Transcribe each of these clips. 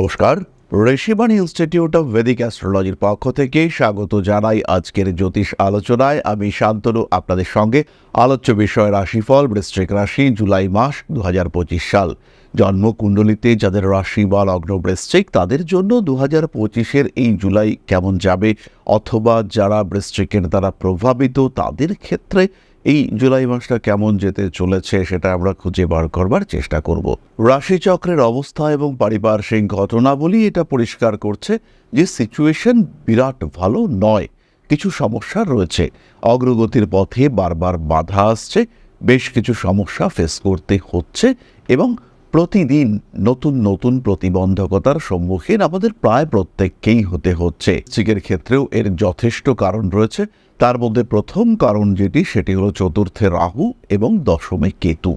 নমস্কার। Rishibani institute of Vedic অ্যাস্ট্রোলজির পক্ষ থেকে স্বাগত জানাই আজকের জ্যোতিষ আলোচনায়। আমি শান্তনু, আপনাদের সঙ্গে আলোচ্য বিষয় রাশিফল, বৃশ্চিক রাশি, জুলাই মাস দু হাজার পঁচিশ সাল। জন্মকুণ্ডলিতে যাদের রাশি বা লগ্ন বৃশ্চিক তাদের জন্য দু হাজার পঁচিশের এই জুলাই কেমন যাবে? অথবা যারা বৃশ্চিকের দ্বারা প্রভাবিত, তাদের ক্ষেত্রে এই জুলাই মাসটা কেমন যেতে চলেছে সেটা আমরা খুঁজে বার করবার চেষ্টা করব। রাশিচক্রের অবস্থা এবং পারিপার্শ্বিক ঘটনাবলী এটা পরিষ্কার করছে যে সিচুয়েশন বিরাট ভালো নয়। কিছু সমস্যা রয়েছে। অগ্রগতির পথে বারবার বাধা আসছে। বেশ কিছু সমস্যা ফেস করতে হচ্ছে এবং প্রতিদিন নতুন নতুন প্রতিবন্ধকতার সম্মুখীন আমাদের প্রায় প্রত্যেককেই হতে হচ্ছে। চিকের ক্ষেত্রেও এর যথেষ্ট কারণ রয়েছে। তার মধ্যে প্রথম কারণ যেটি, সেটি হলো চতুর্থে রাহু এবং দশমে কেতু।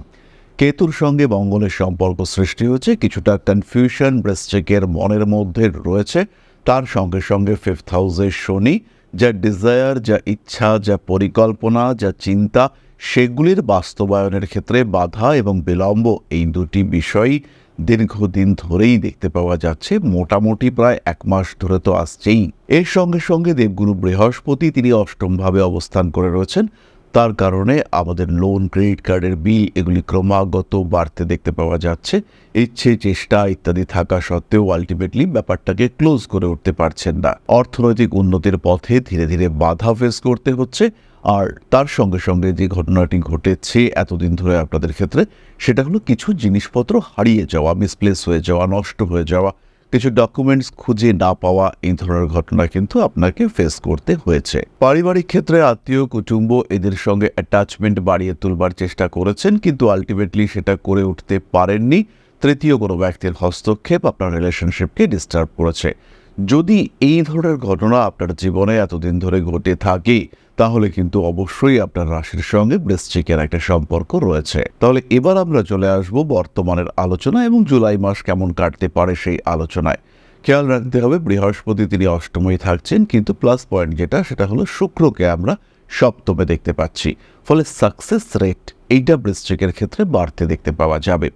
কেতুর সঙ্গে মঙ্গলের সম্পর্ক সৃষ্টি হয়েছে, কিছুটা কনফিউশন বৃশ্চিকের মনের মধ্যে রয়েছে। তার সঙ্গে সঙ্গে ফিফথ হাউসের শনি, যা ডিজায়ার যা ইচ্ছা, যা পরিকল্পনা, যা চিন্তা সেগুলির বাস্তবায়নের ক্ষেত্রে বাধা এবং বিলম্ব এই দুটি বিষয়ই দীর্ঘদিন ধরেই দেখতে পাওয়া যাচ্ছে। মোটামুটি প্রায় এক মাস ধরে তো আসছেই। এর সঙ্গে সঙ্গে দেবগুরু বৃহস্পতি তিনি অষ্টমভাবে অবস্থান করে রয়েছেন। তার কারণে আমাদের লোন ক্রেডিট কার্ডের বিল এগুলি ক্রমাগত বাড়তে দেখতে পাওয়া যাচ্ছে। ইচ্ছে, চেষ্টা ইত্যাদি থাকা সত্ত্বেও আলটিমেটলি ব্যাপারটাকে ক্লোজ করে উঠতে পারছেন না। অর্থনৈতিক উন্নতির পথে ধীরে ধীরে বাধা ফেস করতে হচ্ছে। আর তার সঙ্গে সঙ্গে যে ঘটনাটি ঘটেছে এতদিন ধরে আপনাদের ক্ষেত্রে, সেটা হলো কিছু জিনিসপত্র হারিয়ে যাওয়া মিসপ্লেস হয়ে যাওয়া, নষ্ট হয়ে যাওয়া, কিছু ডকুমেন্টস খুঁজে না পাওয়া, এই ধরনের ঘটনা কিন্তু আপনাকে ফেস করতে হয়েছে। পারিবারিক ক্ষেত্রে আত্মীয়, কুটুম্ব এদের সঙ্গে অ্যাটাচমেন্ট বাড়িয়ে তুলবার চেষ্টা করেছেন, কিন্তু আলটিমেটলি সেটা করে উঠতে পারেননি। তৃতীয় কোনো ব্যক্তির হস্তক্ষেপ আপনার রিলেশনশিপকে ডিস্টার্ব করেছে। যদি এই ধরনের ঘটনা আপনার জীবনে এতদিন ধরে ঘটে থাকে, তাহলে কিন্তু অবশ্যই আপনার রাশির সঙ্গে বৃশ্চিকের একটা সম্পর্ক রয়েছে। তাহলে এবার আমরা চলে আসব বর্তমানের আলোচনা এবং জুলাই মাস কেমন কাটতে পারে সেই আলোচনায়। খেয়াল রাখতে হবে, বৃহস্পতি তিনি অষ্টমই থাকছেন, কিন্তু প্লাস পয়েন্ট যেটা, সেটা হলো শুক্রকে আমরা সপ্তমে দেখতে পাচ্ছি। ফলে সাকসেস রেট এইটা বৃশ্চিকের ক্ষেত্রে বাড়তে দেখতে পাওয়া যাবে।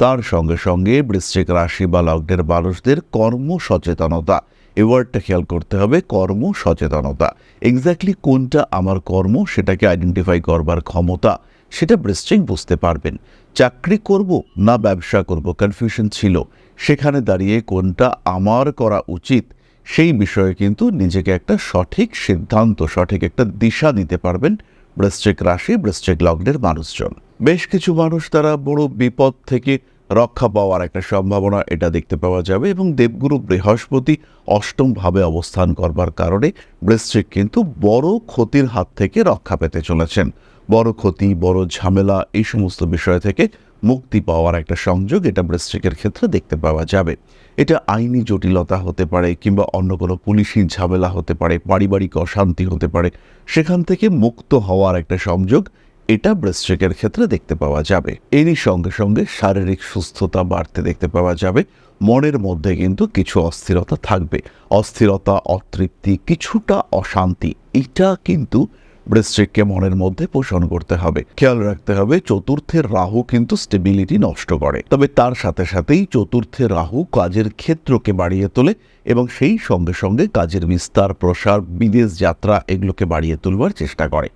তার সঙ্গে সঙ্গে বৃশ্চিক রাশি বা লগ্নের মানুষদের কর্ম সচেতনতা এই ওয়ার্ডটা খেয়াল করতে হবে কর্ম সচেতনতা এক্স্যাক্টলি কোনটা আমার কর্ম, সেটাকে আইডেন্টিফাই করবার ক্ষমতা, সেটা বৃশ্চিক বুঝতে পারবেন। চাকরি করব না ব্যবসা করব কনফিউশন ছিল। সেখানে দাঁড়িয়ে কোনটা আমার করা উচিত, সেই বিষয়ে কিন্তু নিজেকে একটা সঠিক সিদ্ধান্ত, সঠিক একটা দিশা নিতে পারবেন বৃশ্চিক রাশি, বৃশ্চিক লগ্নের মানুষজন। বেশ কিছু মানুষ তারা বড় বিপদ থেকে রক্ষা পাওয়ার একটা সম্ভাবনা এটা দেখতে পাওয়া যাবে এবং দেবগুরু বৃহস্পতি অষ্টমভাবে অবস্থান করবার কারণে বৃশ্চিক কিন্তু বড় ক্ষতির হাত থেকে রক্ষা পেতে চলেছেন। বড় ক্ষতি, বড় ঝামেলা এই সমস্ত বিষয় থেকে মুক্তি পাওয়ার একটা সংযোগ এটা বৃশ্চিকের ক্ষেত্রে দেখতে পাওয়া যাবে। এটা আইনি জটিলতা হতে পারে কিংবা অন্য কোনো পুলিশি ঝামেলা হতে পারে, পারিবারিক অশান্তি হতে পারে। সেখান থেকে মুক্ত হওয়ার একটা সংযোগ এটা বৃশ্চিকের ক্ষেত্রে দেখতে পাওয়া যাবে। এরই সঙ্গে সঙ্গে শারীরিক সুস্থতা বাড়তে দেখতে পাওয়া যাবে। মনের মধ্যে কিন্তু কিছু অস্থিরতা থাকবে। অস্থিরতা, অতৃপ্তি, কিছুটা অশান্তি, এটা কিন্তু বৃশ্চিককে মনের মধ্যে পোষণ করতে হবে। খেয়াল রাখতে হবে চতুর্থের রাহু কিন্তু স্টেবিলিটি নষ্ট করে। তবে তার সাথে সাথেই চতুর্থের রাহু কাজের ক্ষেত্রকে বাড়িয়ে তোলে এবং সেই সঙ্গে সঙ্গে কাজের বিস্তার, প্রসার, বিদেশ যাত্রা এগুলোকে বাড়িয়ে তুলবার চেষ্টা করে।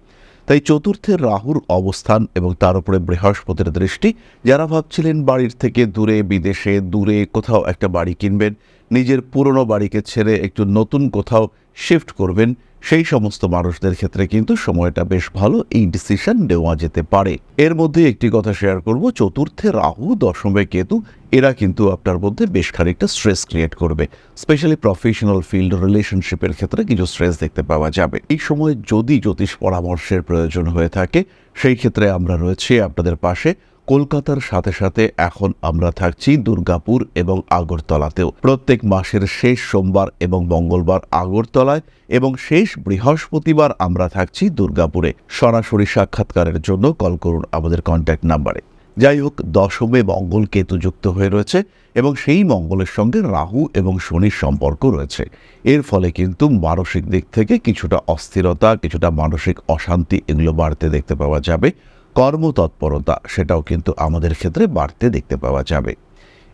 তাই চতুর্থের রাহুর অবস্থান এবং তার উপরে বৃহস্পতির দৃষ্টি। যারা ভাবছিলেন বাড়ির থেকে দূরে, বিদেশে দূরে কোথাও একটা বাড়ি কিনবেন, নিজের পুরনো বাড়িকে ছেড়ে একটু নতুন কোথাও শিফট করবেন সেই সমস্ত মানুষদের ক্ষেত্রে কিন্তু সময়টা বেশ ভালো, এই ডিসিশন নেওয়া যেতে পারে। এর মধ্যে একটি কথা শেয়ার করব, চতুর্থে রাহু, দশমে কেতু, এরা কিন্তু আপনার মধ্যে বেশ খানিকটা স্ট্রেস ক্রিয়েট করবে। স্পেশালি প্রফেশনাল ফিল্ড রিলেশনশিপের ক্ষেত্রে কিছু স্ট্রেস দেখতে পাওয়া যাবে। এই সময় যদি জ্যোতিষ পরামর্শের প্রয়োজন হয়ে থাকে, সেই ক্ষেত্রে আমরা রয়েছি আপনাদের পাশে। কলকাতার সাথে সাথে এখন আমরা থাকছি দুর্গাপুর এবং আগরতলাতেও। প্রত্যেক মাসের শেষ সোমবার এবং মঙ্গলবার আগরতলায় এবং শেষ বৃহস্পতিবার আমরা থাকছি দুর্গাপুরে। সরাসরি সাক্ষাৎকারের জন্য কল করুন আমাদের কন্ট্যাক্ট নাম্বারে যাই হোক, দশমে মঙ্গল কেতু যুক্ত হয়ে রয়েছে এবং সেই মঙ্গলের সঙ্গে রাহু এবং শনির সম্পর্ক রয়েছে। এর ফলে কিন্তু মানসিক দিক থেকে কিছুটা অস্থিরতা, কিছুটা মানসিক অশান্তি এগুলো বাড়তে দেখতে পাওয়া যাবে। কর্মতৎপরতা, সেটাও কিন্তু আমাদের ক্ষেত্রে বাড়তে দেখতে পাওয়া যাবে।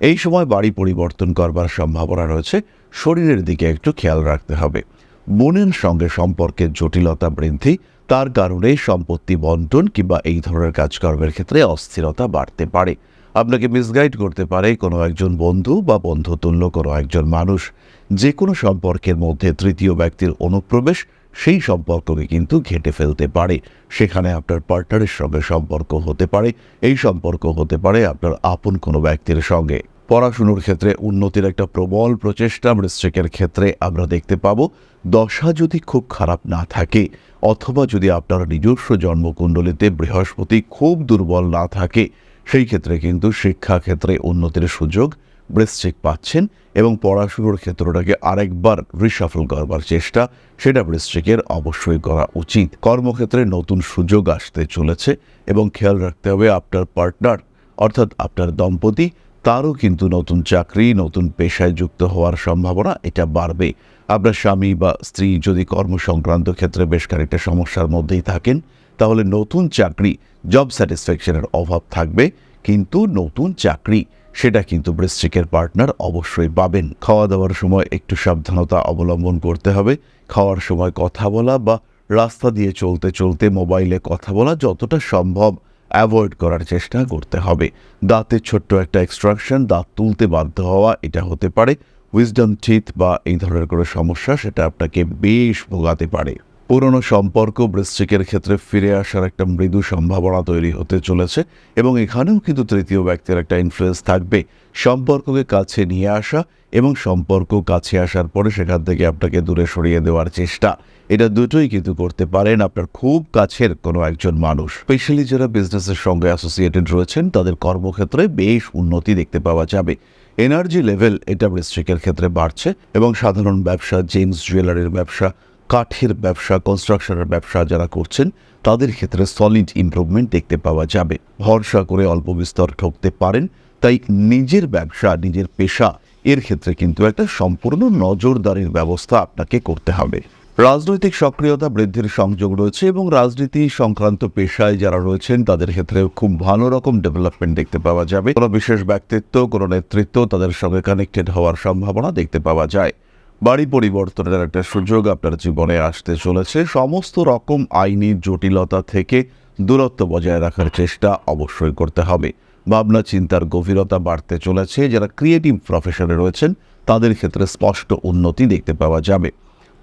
এই সময় বাড়ি পরিবর্তন করবার সম্ভাবনা রয়েছে, শরীরের দিকে একটু খেয়াল রাখতে হবে। বোনের সঙ্গে সম্পর্কের জটিলতা বৃদ্ধি, তার কারণে সম্পত্তি বন্টন কিংবা এই ধরনের কাজকর্মের ক্ষেত্রে অস্থিরতা বাড়তে পারে। আপনাকে মিসগাইড করতে পারে কোনো একজন বন্ধু বা বন্ধুতুল্য কোনো একজন মানুষ। যে কোনো সম্পর্কের মধ্যে তৃতীয় ব্যক্তির অনুপ্রবেশ সেই সম্পর্ককে কিন্তু ঘেটে ফেলতে পারে। সেখানে আপনার পার্টনারের সঙ্গে সম্পর্ক হতে পারে। এই সম্পর্ক হতে পারে আপনার আপন কোনো ব্যক্তির সঙ্গে। পড়াশুনোর ক্ষেত্রে উন্নতির একটা প্রবল প্রচেষ্টা বৃশ্চিকের ক্ষেত্রে আমরা দেখতে পাবো। দশা যদি খুব খারাপ না থাকে, অথবা যদি আপনার নিজস্ব জন্মকুণ্ডলিতে বৃহস্পতি খুব দুর্বল না থাকে, সেই ক্ষেত্রে কিন্তু শিক্ষাক্ষেত্রে উন্নতির সুযোগ বৃশ্চিক পাচ্ছেন এবং পড়াশুনোর ক্ষেত্রটাকে আরেকবার রিসাফল করবার চেষ্টা, সেটা বৃশ্চিকের অবশ্যই করা উচিত। কর্মক্ষেত্রে নতুন সুযোগ আসতে চলেছে এবং খেয়াল রাখতে হবে আপনার পার্টনার অর্থাৎ আপনার দম্পতি, তারও কিন্তু নতুন চাকরি, নতুন পেশায় যুক্ত হওয়ার সম্ভাবনা এটা বাড়বে। আপনার স্বামী বা স্ত্রী যদি কর্ম সংক্রান্ত ক্ষেত্রে বেশ খানিকটা সমস্যার মধ্যেই থাকেন, তাহলে নতুন চাকরি জব স্যাটিসফ্যাকশনের অভাব থাকবে, কিন্তু নতুন চাকরি সেটা কিন্তু বৃশ্চিকের পার্টনার অবশ্যই পাবেন। খাওয়া দাওয়ার সময় একটু সাবধানতা অবলম্বন করতে হবে। খাওয়ার সময় কথা বলা বা রাস্তা দিয়ে চলতে চলতে মোবাইলে কথা বলা যতটা সম্ভব অ্যাভয়েড করার চেষ্টা করতে হবে। দাঁতের ছোট্ট একটা এক্সট্রাকশন দাঁত তুলতে বাধ্য হওয়া, এটা হতে পারে। উইজডম টিথ বা এই ধরনের কোনো সমস্যা, সেটা আপনাকে বেশ ভোগাতে পারে। পুরনো সম্পর্ক বৃশ্চিকের ক্ষেত্রে ফিরে আসার একটা মৃদু সম্ভাবনা তৈরি হতে চলেছে এবং এখানেও কিন্তু তৃতীয় ব্যক্তির একটা ইনফ্লুয়েন্স থাকবে। সম্পর্ককে কাছে নিয়ে আসা এবং সম্পর্ক কাছে আসার পরে সেখান থেকে আপনাকে দূরে সরিয়ে দেওয়ার চেষ্টা। এটা দুটোই কিন্তু করতে পারেন আপনার খুব কাছের কোনো একজন মানুষ। স্পেশালি যারা বিজনেসের সঙ্গে অ্যাসোসিয়েটেড রয়েছেন, তাদের কর্মক্ষেত্রে বেশ উন্নতি দেখতে পাওয়া যাবে। এনার্জি লেভেল এটা বৃশ্চিকের ক্ষেত্রে বাড়ছে এবং সাধারণ ব্যবসা জেমস জুয়েলারির ব্যবসা কাঠের ব্যবসা কনস্ট্রাকশনের ব্যবসা যারা করছেন, তাদের ক্ষেত্রে সলিড ইমপ্রুভমেন্ট দেখতে পাওয়া যাবে। ভরসা করে অল্প বিস্তর ঠকতে পারেন, তাই নিজের ব্যবসা, নিজের পেশা, এর ক্ষেত্রে কিন্তু একটা সম্পূর্ণ নজরদারির ব্যবস্থা আপনাকে করতে হবে। রাজনৈতিক সক্রিয়তা বৃদ্ধির সংযোগ রয়েছে এবং রাজনীতি সংক্রান্ত পেশায় যারা রয়েছেন, তাদের ক্ষেত্রে খুব ভালো রকম ডেভেলপমেন্ট দেখতে পাওয়া যাবে। কোনো বিশেষ ব্যক্তিত্ব, কোনো নেতৃত্ব তাদের সঙ্গে কানেক্টেড হওয়ার সম্ভাবনা দেখতে পাওয়া যায়। বাড়ি পরিবর্তনের একটা সুযোগ আপনার জীবনে আসতে চলেছে। সমস্ত রকম আইনি জটিলতা থেকে দূরত্ব বজায় রাখার চেষ্টা অবশ্যই করতে হবে। ভাবনা, চিন্তার গভীরতা বাড়তে চলেছে। যারা ক্রিয়েটিভ প্রফেশনে রয়েছেন, তাদের ক্ষেত্রে স্পষ্ট উন্নতি দেখতে পাওয়া যাবে।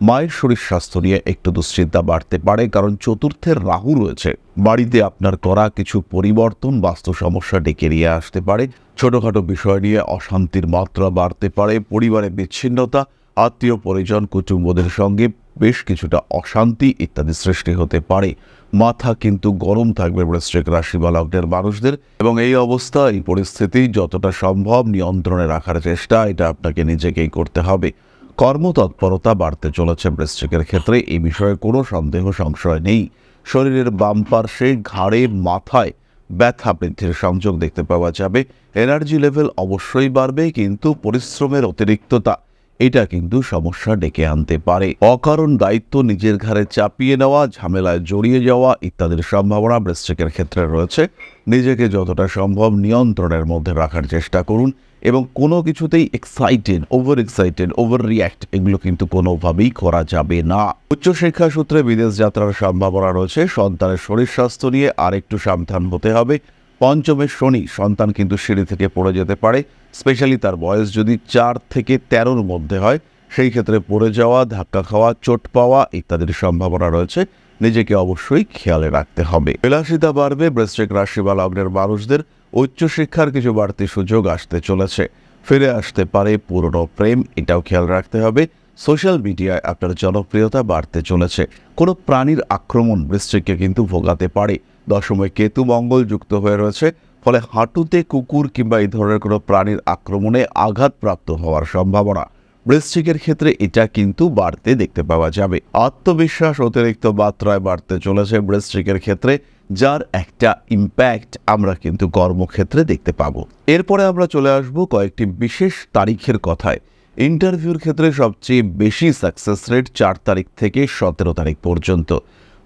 মায়ের শরীর স্বাস্থ্য নিয়ে একটু দুশ্চিন্তা বাড়তে পারে, কারণ চতুর্থের রাহু রয়েছে। বাড়িতে আপনার করা কিছু পরিবর্তন বাস্তু সমস্যা ডেকে নিয়ে আসতে পারে। ছোটখাটো বিষয় নিয়ে অশান্তির মাত্রা বাড়তে পারে। পরিবারে বিচ্ছিন্নতা আত্মীয় পরিজন, কুটুম্বদের সঙ্গে বেশ কিছুটা অশান্তি ইত্যাদি সৃষ্টি হতে পারে। মাথা কিন্তু গরম থাকবে বৃশ্চিক রাশি বা লগ্নের মানুষদের এবং এই অবস্থা, এই পরিস্থিতি যতটা সম্ভব নিয়ন্ত্রণে রাখার চেষ্টা, এটা আপনাকে নিজেকেই করতে হবে। কর্মতৎপরতা বাড়তে চলেছে বৃশ্চিকের ক্ষেত্রে এই বিষয়ে কোনো সন্দেহ, সংশয় নেই। শরীরের বাম পার্শ্বে ঘাড়ে, মাথায় ব্যথা বৃদ্ধির সংযোগ দেখতে পাওয়া যাবে। এনার্জি লেভেল অবশ্যই বাড়বে, কিন্তু পরিশ্রমের অতিরিক্ততা এটা কিন্তু সমস্যা ডেকে আনতে পারে। অকারণ দায়িত্ব নিজের ঘাড়ে চাপিয়ে নেওয়া, ঝামেলায় জড়িয়ে যাওয়া ইত্যাদির সম্ভাবনা বৃশ্চিকের ক্ষেত্রে রয়েছে। নিজেকে যতটা সম্ভব নিয়ন্ত্রণের মধ্যে রাখার চেষ্টা করুন এবং কোনো কিছুতেই excited over excited over react এগুলো কিন্তু কোনোভাবেই করা যাবে না। উচ্চশিক্ষা সূত্রে বিদেশ যাত্রার সম্ভাবনা রয়েছে। সন্তানের শরীর স্বাস্থ্য নিয়ে আরেকটু সাবধান হতে হবে। পঞ্চমের শনি, সন্তান কিন্তু সিঁড়ি থেকে পড়ে যেতে পারে। স্পেশালি তার বয়স যদি চার থেকে তেরোর মধ্যে হয়, সেই ক্ষেত্রে পড়ে যাওয়া, ধাক্কা খাওয়া, চোট পাওয়া ইত্যাদির সম্ভাবনা রয়েছে। নিজেকে অবশ্যই খেয়ালে রাখতে হবে। বিলাসিতা বাড়বে, বৃশ্চিক রাশি বা লগ্নের মানুষদের উচ্চশিক্ষার কিছু বাড়তি সুযোগ আসতে চলেছে। ফিরে আসতে পারে পুরনো প্রেম, এটাও খেয়াল রাখতে হবে। সোশ্যাল মিডিয়ায় আপনার জনপ্রিয়তা বাড়তে চলেছে। কোনো প্রাণীর আক্রমণ বৃশ্চিককে কিন্তু ভোগাতে পারে। দশমে কেতু মঙ্গল যুক্ত হয়ে রয়েছে। ফলে হাঁটুতে কুকুর কিংবা এই ধরনের কোনো প্রাণীর আক্রমণে আঘাতপ্রাপ্ত হওয়ার সম্ভাবনা। বৃশ্চিকের ক্ষেত্রে এটা কিন্তু বাড়তে দেখতে পাওয়া যাবে। আত্মবিশ্বাস অতিরিক্ত মাত্রায় বাড়তে চলেছে বৃশ্চিকের ক্ষেত্রে, যার একটা ইম্প্যাক্ট আমরা কিন্তু কর্মক্ষেত্রে দেখতে পাবো। এরপরে আমরা চলে আসব কয়েকটি বিশেষ তারিখের কথায়। ইন্টারভিউর ক্ষেত্রে সবচেয়ে বেশি সাকসেস রেট চার তারিখ থেকে সতেরো তারিখ পর্যন্ত।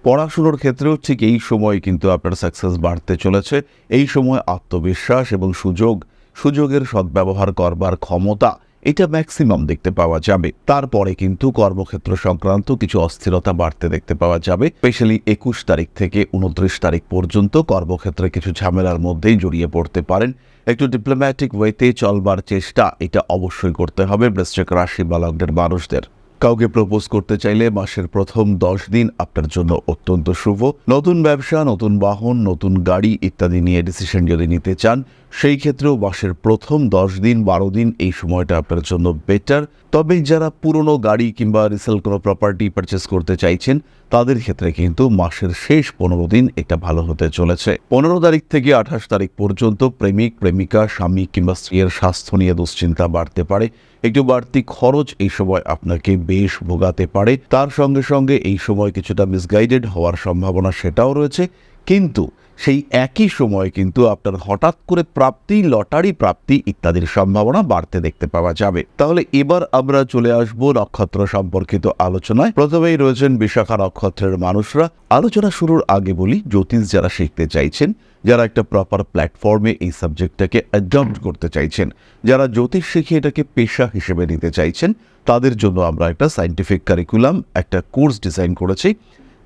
পড়াশুনোর ক্ষেত্রেও ঠিক এই সময় কিন্তু আপনার সাকসেস বাড়তে চলেছে। এই সময় আত্মবিশ্বাস এবং সুযোগ, সুযোগের সদ্ব্যবহার করবার ক্ষমতা, এটা ম্যাক্সিমাম দেখতে পাওয়া যাবে। তারপরে কিন্তু কর্মক্ষেত্র সংক্রান্ত কিছু অস্থিরতা বাড়তে দেখতে পাওয়া যাবে। স্পেশালি একুশ তারিখ থেকে উনত্রিশ তারিখ পর্যন্ত কর্মক্ষেত্রে কিছু ঝামেলার মধ্যেই জড়িয়ে পড়তে পারেন। একটু ডিপ্লোম্যাটিক ওয়েতে চলবার চেষ্টা, এটা অবশ্যই করতে হবে। বৃশ্চিক রাশি বা লগ্নের মানুষদের। কাউকে প্রপোজ করতে চাইলে মাসের প্রথম দশ দিন আপনার জন্য অত্যন্ত শুভ। নতুন ব্যবসা, নতুন বাহন, নতুন গাড়ি ইত্যাদি নিয়ে ডিসিশন যদি নিতে চান, সেই ক্ষেত্রেও মাসের প্রথম দশ দিন, বারো দিন এই সময়টা আপনার জন্য বেটার তবে যারা পুরনো গাড়ি কিংবা রিসেল কোনো প্রপার্টি পারচেস করতে চাইছেন তাদের ক্ষেত্রে কিন্তু মাসের শেষ পনেরো দিন এটা ভালো হতে চলেছে। পনেরো তারিখ থেকে আঠাশ তারিখ পর্যন্ত প্রেমিক, প্রেমিকা, স্বামী কিংবা স্ত্রীর স্বাস্থ্য নিয়ে দুশ্চিন্তা বাড়তে পারে। একটু বাড়তি খরচ এই সময় আপনাকে বেশ ভোগাতে পারে। তার সঙ্গে সঙ্গে এই সময় কিছুটা মিসগাইডেড হওয়ার সম্ভাবনা সেটাও রয়েছে। কিন্তু সেই একই সময়ে কিন্তু আপনার হঠাৎ করে প্রাপ্তি, লটারি প্রাপ্তি ইত্যাদির সম্ভাবনা বাড়তে দেখতে পাওয়া যাবে। তাহলে এবার আমরা চলে আসব নক্ষত্র সম্পর্কিত আলোচনায়। প্রথমেই রয়েছেন বিশাখা নক্ষত্রের মানুষরা। আলোচনা শুরুর আগে বলি, জ্যোতিষ যারা শিখতে চাইছেন, যারা একটা প্রপার প্ল্যাটফর্মে এই সাবজেক্টটাকে অ্যাডপ্ট করতে চাইছেন, যারা জ্যোতিষ শিখে এটাকে পেশা হিসেবে নিতে চাইছেন, তাদের জন্য আমরা একটা সাইন্টিফিক কারিকুলাম একটা কোর্স ডিজাইন করেছি।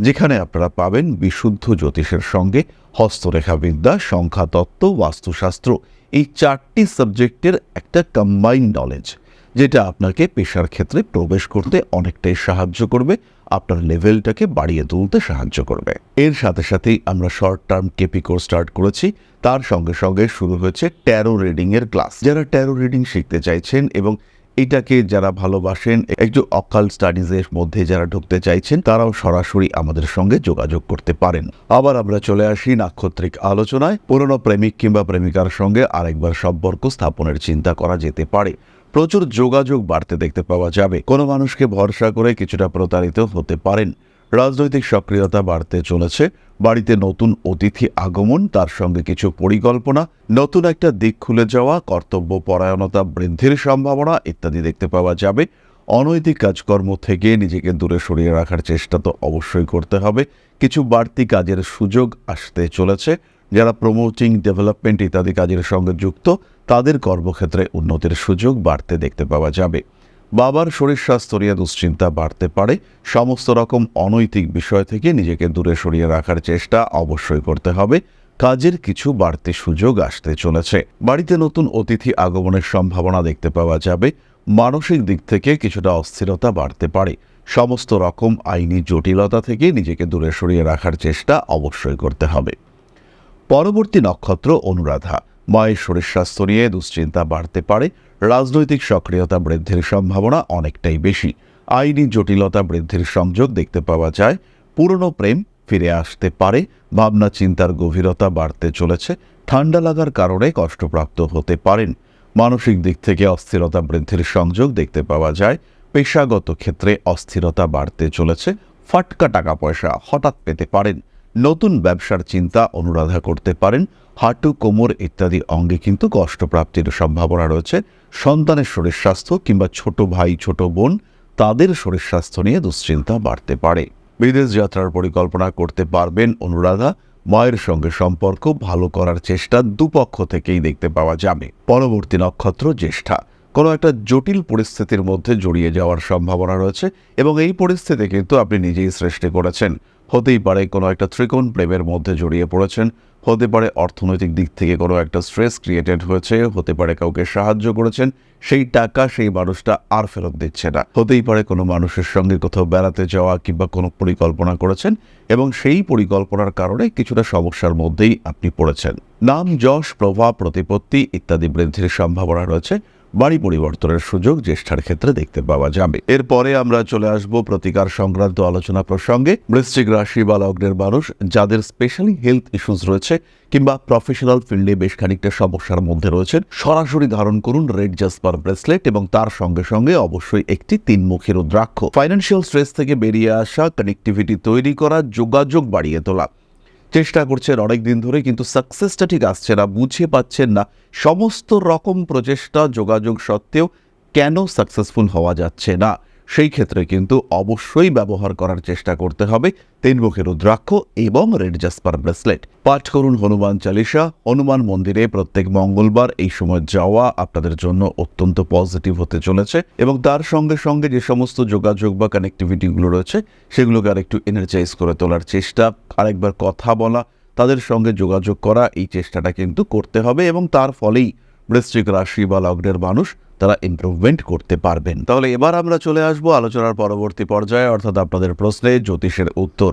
যেখানে আপনারা পাবেন বিশুদ্ধ জ্যোতিষের সঙ্গে হস্তরেখাবিদ্যা, সংখ্যাতত্ত্ব, বাস্তুশাস্ত্র, এই চারটি সাবজেক্টের একটা কম্বাইন্ড নলেজ যেটা আপনাকে পেশার ক্ষেত্রে প্রবেশ করতে অনেকটাই সাহায্য করবে, আপনার লেভেলটাকে বাড়িয়ে তুলতে সাহায্য করবে। এর সাথে সাথেই আমরা short term KP course start করেছি। তার সঙ্গে সঙ্গে শুরু হয়েছে ট্যারো রিডিং এর ক্লাস যারা ট্যারো রিডিং শিখতে চাইছেন এবং এটাকে যারা ভালোবাসেন, একটু অকাল স্টাডিজের মধ্যে যারা ঢুকতে চাইছেন, তারাও সরাসরি আমাদের সঙ্গে যোগাযোগ করতে পারেন। আবার আমরা চলে আসি নাক্ষত্রিক আলোচনায়। পুরনো প্রেমিক কিংবা প্রেমিকার সঙ্গে আরেকবার সম্পর্ক স্থাপনের চিন্তা করা যেতে পারে। প্রচুর যোগাযোগ বাড়তে দেখতে পাওয়া যাবে। কোনো মানুষকে ভরসা করে কিছুটা প্রতারিত হতে পারেন। রাজনৈতিক সক্রিয়তা বাড়তে চলেছে। বাড়িতে নতুন অতিথি আগমন, তার সঙ্গে কিছু পরিকল্পনা, নতুন একটা দিক খুলে যাওয়া, কর্তব্য পরায়ণতা বৃদ্ধির সম্ভাবনা ইত্যাদি দেখতে পাওয়া যাবে। অনৈতিক কাজকর্ম থেকে নিজেকে দূরে সরিয়ে রাখার চেষ্টা তো অবশ্যই করতে হবে। কিছু বাড়তি কাজের সুযোগ আসতে চলেছে। যারা প্রমোটিং ডেভেলপমেন্ট ইত্যাদি কাজের সঙ্গে যুক্ত, তাদের কর্মক্ষেত্রে উন্নতির সুযোগ বাড়তে দেখতে পাওয়া যাবে। বাবার শরীর স্বাস্থ্য নিয়ে দুশ্চিন্তা বাড়তে পারে। সমস্ত রকম অনৈতিক বিষয় থেকে নিজেকে দূরে সরিয়ে রাখার চেষ্টা অবশ্যই করতে হবে। কাজের কিছু বাড়তি সুযোগ আসতে চলেছে। বাড়িতে নতুন অতিথি আগমনের সম্ভাবনা দেখতে পাওয়া যাবে। মানসিক দিক থেকে কিছুটা অস্থিরতা বাড়তে পারে। সমস্ত রকম আইনি জটিলতা থেকে নিজেকে দূরে সরিয়ে রাখার চেষ্টা অবশ্যই করতে হবে। পরবর্তী নক্ষত্র অনুরাধা। মায়ের শরীর স্বাস্থ্য নিয়ে দুশ্চিন্তা বাড়তে পারে, রাজনৈতিক সক্রিয়তা বৃদ্ধির সম্ভাবনা অনেকটাই বেশি। আইনি জটিলতা বৃদ্ধির সংযোগ দেখতে পাওয়া যায়, পুরনো প্রেম ফিরে আসতে পারে, ভাবনা চিন্তার গভীরতা বাড়তে চলেছে, ঠান্ডা লাগার কারণে কষ্টপ্রাপ্ত হতে পারেন। মানসিক দিক থেকে অস্থিরতা বৃদ্ধির সংযোগ দেখতে পাওয়া যায়, পেশাগত ক্ষেত্রে অস্থিরতা বাড়তে চলেছে, ফাটকা টাকা পয়সা হঠাৎ পেতে পারেন, নতুন ব্যবসার চিন্তা অনুরাধা করতে পারেন হাঁটু, কোমর ইত্যাদি অঙ্গে কিন্তু কষ্টপ্রাপ্তির সম্ভাবনা রয়েছে। সন্তানের শরীর স্বাস্থ্য কিংবা ছোট ভাই, ছোট বোন, তাদের শরীর স্বাস্থ্য নিয়ে দুশ্চিন্তা বাড়তে পারে। বিদেশ যাত্রার পরিকল্পনা করতে পারবেন অনুরাধা। মায়ের সঙ্গে সম্পর্ক ভালো করার চেষ্টা দুপক্ষ থেকেই দেখতে পাওয়া যাবে। পরবর্তী নক্ষত্র জ্যেষ্ঠা। কোনো একটা জটিল পরিস্থিতির মধ্যে জড়িয়ে যাওয়ার সম্ভাবনা রয়েছে এবং এই পরিস্থিতি কিন্তু আপনি নিজেই সৃষ্টি করেছেন। হতেই পারে কোনো একটা ত্রিকোণ প্রেমের মধ্যে জড়িয়ে পড়েছেন, হতে পারে অর্থনৈতিক দিক থেকে কোনো একটা স্ট্রেস ক্রিয়েটেড হয়েছে, হতে পারে কাউকে সাহায্য করেছেন, সেই টাকা সেই মানুষটা আর ফেরত দিচ্ছে না। হতেই পারে কোনো মানুষের সঙ্গে কোথাও বেড়াতে যাওয়া কিংবা কোনো পরিকল্পনা করেছেন এবং সেই পরিকল্পনার কারণে কিছুটা সমস্যার মধ্যেই আপনি পড়েছেন। নাম, যশ, প্রভাব, প্রতিপত্তি ইত্যাদি বৃদ্ধির সম্ভাবনা রয়েছে। বাড়ি পরিবর্তনের সুযোগ জ্যেষ্ঠার ক্ষেত্রে দেখতে পাওয়া যাবে। এরপরে আমরা চলে আসব প্রতিকার সংক্রান্ত আলোচনা প্রসঙ্গে। বৃশ্চিক রাশি বা লগ্নের মানুষ যাদের স্পেশালি হেলথ ইস্যুস রয়েছে কিংবা প্রফেশনাল ফিল্ডে বেশ খানিকটা সমস্যার মধ্যে রয়েছেন, সরাসরি ধারণ করুন রেড জাসপার ব্রেসলেট এবং তার সঙ্গে সঙ্গে অবশ্যই একটি তিনমুখী রুদ্রাক্ষ। ফাইন্যান্সিয়াল স্ট্রেস থেকে বেরিয়ে আসা কানেক্টিভিটি তৈরি করা, যোগাযোগ বাড়িয়ে তোলা। চেষ্টা করছেন অনেক দিন ধরে কিন্তু সাকসেসটা ঠিক আসছে না, বুঝে পাচ্ছেন না। সমস্ত রকম প্রচেষ্টা যোগাযোগ সত্ত্বেও কেন সাকসেসফুল হওয়া যাচ্ছে না? সেই ক্ষেত্রে কিন্তু অবশ্যই ব্যবহার করার চেষ্টা করতে হবে তিনমুখী রুদ্রাক্ষ এবং রেড জাসপার ব্রেসলেট। পাঠ করুন হনুমান চালিসা হনুমান মন্দিরে প্রত্যেক মঙ্গলবার এই সময় যাওয়া আপনাদের জন্য অত্যন্ত পজিটিভ হতে চলেছে এবং তার সঙ্গে সঙ্গে যে সমস্ত যোগাযোগ বা কানেক্টিভিটিগুলো রয়েছে, সেগুলোকে আরেকটু এনার্জাইজ করে তোলার চেষ্টা, আরেকবার কথা বলা, তাদের সঙ্গে যোগাযোগ করা, এই চেষ্টাটা কিন্তু করতে হবে এবং তার ফলেই বৃশ্চিক রাশি বা লগ্নের মানুষ তারা ইমপ্রুভমেন্ট করতে পারবেন। তাহলে এবার আমরা চলে আসব আলোচনার পরবর্তী পর্যায়ে, অর্থাৎ আপনাদের প্রশ্নে জ্যোতিষের উত্তর।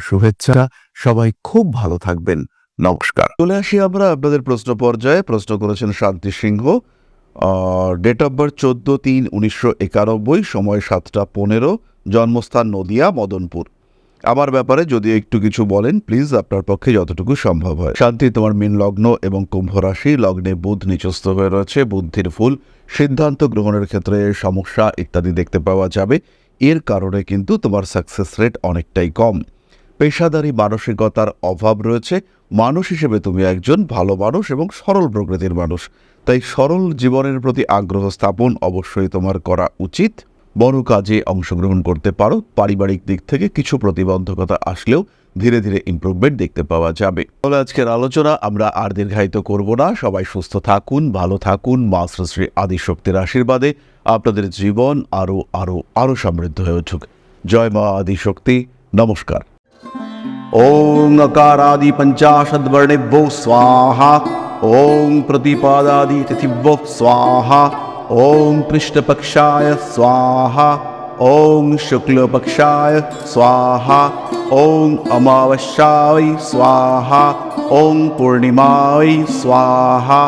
শুভেচ্ছা, সবাই খুব ভালো থাকবেন। নমস্কার। চলে আসি আমরা আপনাদের প্রশ্ন পর্যায়ে। প্রশ্ন করেছেন শান্তি সিংহ। ডেট অফ বার্থ চোদ্দ তিন উনিশশো একানব্বই, সময় সাতটা পনেরো, জন্মস্থান নদিয়া, মদনপুর। আমার ব্যাপারে যদি একটু কিছু বলেন প্লিজ আপনার পক্ষে যতটুকু সম্ভব হয়। শান্তি, তোমার মীন লগ্ন এবং কুম্ভ রাশি, লগ্নে বুধ নিচস্থ হয়ে রয়েছে, বুদ্ধির ফুল, সিদ্ধান্ত গ্রহণের ক্ষেত্রে সমস্যা ইত্যাদি দেখতে পাওয়া যাবে। এর কারণে কিন্তু তোমার সাকসেস রেট অনেকটাই কম। পেশাদারি মানসিকতার অভাব রয়েছে। মানুষ হিসেবে তুমি একজন ভালো মানুষ এবং সরল প্রকৃতির মানুষ। তাই সরল জীবনের প্রতি আগ্রহ স্থাপন অবশ্যই তোমার করা উচিত। বড় কাজে অংশগ্রহণ করতে পারো। পারিবারিক দিক থেকে কিছু প্রতিবন্ধকতা আসলেও ধীরে ধীরে ইম্প্রুভমেন্ট দেখতে পাওয়া যাবে। তাহলে আজকের আলোচনা আমরা আর দীর্ঘায়িত করব না। সবাই সুস্থ থাকুন, ভালো থাকুন। মা শ্রী আদিশক্তির আশীর্বাদে আপনাদের জীবন আরও আরও আরও সমৃদ্ধ হয়ে উঠুক। জয় মা আদিশক্তি। নমস্কার। ॐ अकारादि पञ्चाशद्वर्णेभ्यो स्वाहा ॐ प्रतिपादादि तिथिभ्यो स्वाहा ॐ कृष्णपक्षाय स्वाहा ॐ शुक्लपक्षाय स्वाहा ॐ अमावस्याय स्वाहा ॐ पूर्णिमाय स्वाहा।